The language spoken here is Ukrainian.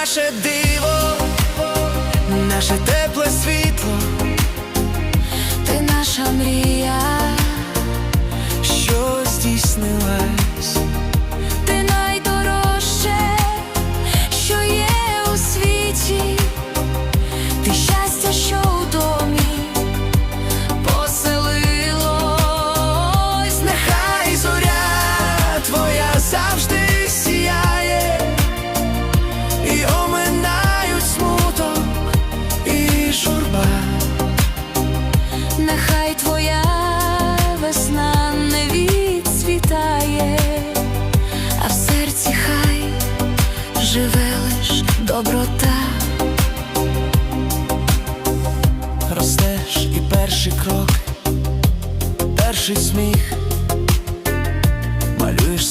наше диво, наше тепле світло, і журба. нехай твоя весна не відцвітає, а в серці хай живе лиш доброта. Ростеш і перший крок, перший сміх, малюєш